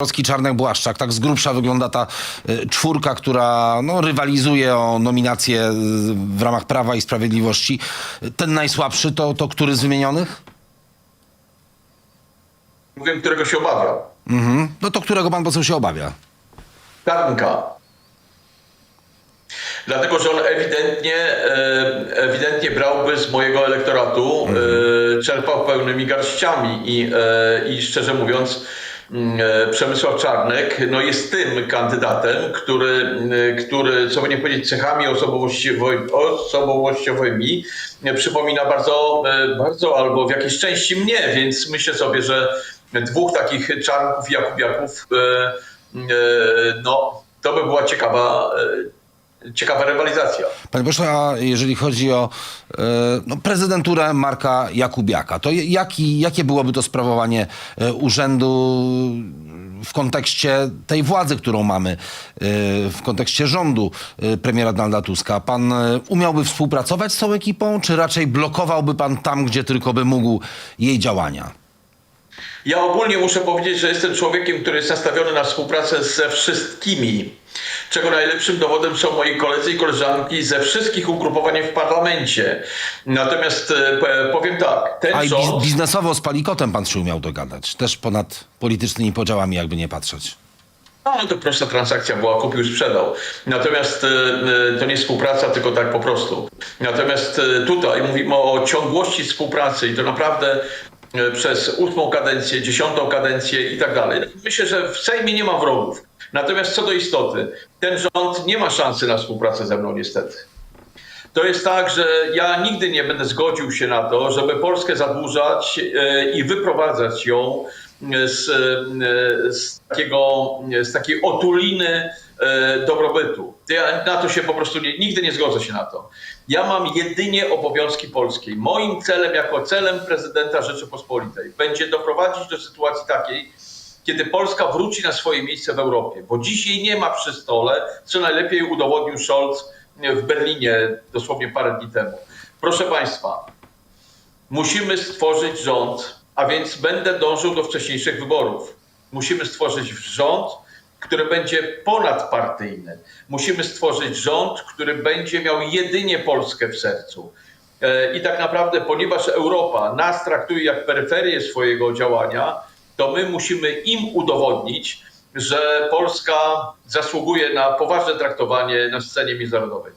Polski Czarnek Błaszczak, tak z grubsza wygląda ta y, czwórka, która no, rywalizuje o nominację y, w ramach Prawa i Sprawiedliwości. Ten najsłabszy to, to który z wymienionych? Mówię, którego się obawia. Mhm. No to którego pan poseł się obawia? Czarnka. Dlatego, że on ewidentnie, e, ewidentnie brałby z mojego elektoratu, e, czerpał pełnymi garściami i, e, i szczerze mówiąc, Przemysław Czarnek no jest tym kandydatem, który, e, który co by nie powiedzieć, cechami osobowościowymi, osobowościowymi e, przypomina bardzo, e, bardzo albo w jakiejś części mnie, więc myślę sobie, że dwóch takich czarnków i jakubiaków, e, e, no to by była ciekawa, e, ciekawa rywalizacja. Panie pośle, a jeżeli chodzi o e, no, prezydenturę Marka Jakubiaka, to jaki, jakie byłoby to sprawowanie e, urzędu w kontekście tej władzy, którą mamy, e, w kontekście rządu premiera Donalda Tuska? Pan umiałby współpracować z tą ekipą, czy raczej blokowałby pan tam, gdzie tylko by mógł jej działania? Ja ogólnie muszę powiedzieć, że jestem człowiekiem, który jest nastawiony na współpracę ze wszystkimi. Czego najlepszym dowodem są moi koledzy i koleżanki ze wszystkich ugrupowań w parlamencie. Natomiast e, powiem tak, ten A i biz- biznesowo z Palikotem pan się umiał dogadać. Też ponad politycznymi podziałami, jakby nie patrzeć. No to prosta transakcja była, kupił, sprzedał. Natomiast e, e, to nie współpraca, tylko tak po prostu. Natomiast tutaj mówimy o ciągłości współpracy i to naprawdę przez ósmą kadencję, dziesiątą kadencję i tak dalej. Myślę, że w Sejmie nie ma wrogów. Natomiast co do istoty, ten rząd nie ma szansy na współpracę ze mną niestety. To jest tak, że ja nigdy nie będę zgodził się na to, żeby Polskę zadłużać e, i wyprowadzać ją z, e, z, takiego, z takiej otuliny e, dobrobytu. Ja na to się po prostu nie, nigdy nie zgodzę się na to. Ja mam jedynie obowiązki polskie. Moim celem, jako celem prezydenta Rzeczypospolitej, będzie doprowadzić do sytuacji takiej, kiedy Polska wróci na swoje miejsce w Europie, bo dziś jej nie ma przy stole, co najlepiej udowodnił Scholz w Berlinie dosłownie parę dni temu. Proszę Państwa, musimy stworzyć rząd, a więc będę dążył do wcześniejszych wyborów. Musimy stworzyć rząd, który będzie ponadpartyjny. Musimy stworzyć rząd, który będzie miał jedynie Polskę w sercu. E, I tak naprawdę, ponieważ Europa nas traktuje jak peryferię swojego działania, to my musimy im udowodnić, że Polska zasługuje na poważne traktowanie na scenie międzynarodowej.